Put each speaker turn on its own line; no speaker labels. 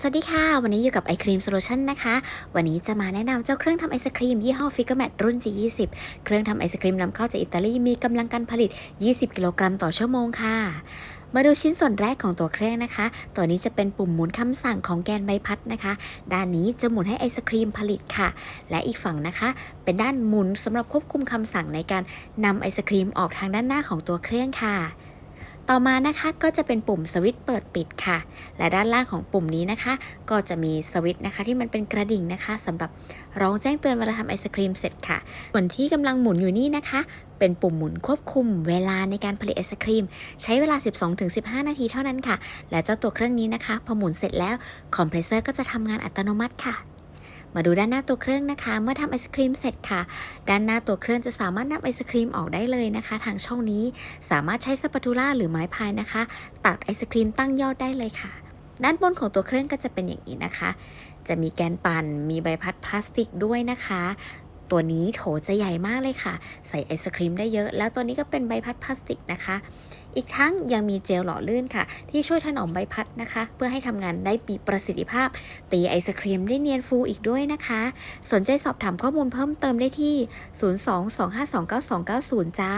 สวัสดีค่ะ วันนี้อยู่กับไอครีมโซลูชันนะคะ วันนี้จะมาแนะนำเจ้าเครื่องทำไอศครีมยี่ห้อฟิกเกอร์แมทรุ่น G20 เครื่องทำไอศครีมนำเข้าจากอิตาลีมีกำลังการผลิต 20 กิโลกรัมต่อชั่วโมงค่ะ มาดูชิ้นส่วนแรกของตัวเครื่องนะคะ ตัวนี้จะเป็นปุ่มหมุนคำสั่งของแกนใบพัดนะคะ ด้านนี้จะหมุนให้ไอศครีมผลิตค่ะ และอีกฝั่งนะคะ เป็นด้านหมุนสำหรับควบคุมคำสั่งในการนำไอศครีมออกทางด้านหน้าของตัวเครื่องค่ะ ต่อมานะคะก็จะเป็นปุ่มสวิตช์เปิดปิดค่ะ และด้านล่างของปุ่มนี้นะคะ ก็จะมีสวิตช์นะคะที่มันเป็นกระดิ่งนะคะสำหรับร้องแจ้งเตือนเวลาทำไอศครีมเสร็จค่ะ ส่วนที่กำลังหมุนอยู่นี่นะคะ เป็นปุ่มหมุนควบคุมเวลาในการผลิตไอศครีม ใช้เวลา 12-15 นาทีเท่านั้นค่ะ และเจ้าตัวเครื่องนี้นะคะ พอหมุนเสร็จแล้วคอมเพรสเซอร์ก็จะทำงานอัตโนมัติค่ะ มาดูด้านหน้าตัวเครื่องนะคะ เมื่อทำไอศครีมเสร็จค่ะ ด้านหน้าตัวเครื่องจะสามารถนำไอศครีมออกได้เลยนะคะ ทางช่องนี้สามารถใช้สปาตูล่าหรือไม้พายนะคะ ตัดไอศครีมตั้งยอดได้เลยค่ะ ด้านบนของตัวเครื่องก็จะเป็นอย่างนี้นะคะ จะมีแกนปั่นมีใบพัดพลาสติกด้วยนะคะ ตัวนี้โถจะใหญ่มากเลยค่ะ ใส่ไอศครีมได้เยอะ แล้วตัวนี้ก็เป็นใบพัดพลาสติกนะคะ อีกทั้งยังมีเจลหล่อลื่นค่ะ ที่ช่วยถนอมใบพัดนะคะ เพื่อให้ทำงานได้ปีประสิทธิภาพ ตีไอศครีมได้เนียนฟูอีกด้วยนะคะ สนใจสอบถามข้อมูลเพิ่มเติมได้ที่ 022529290 จ้า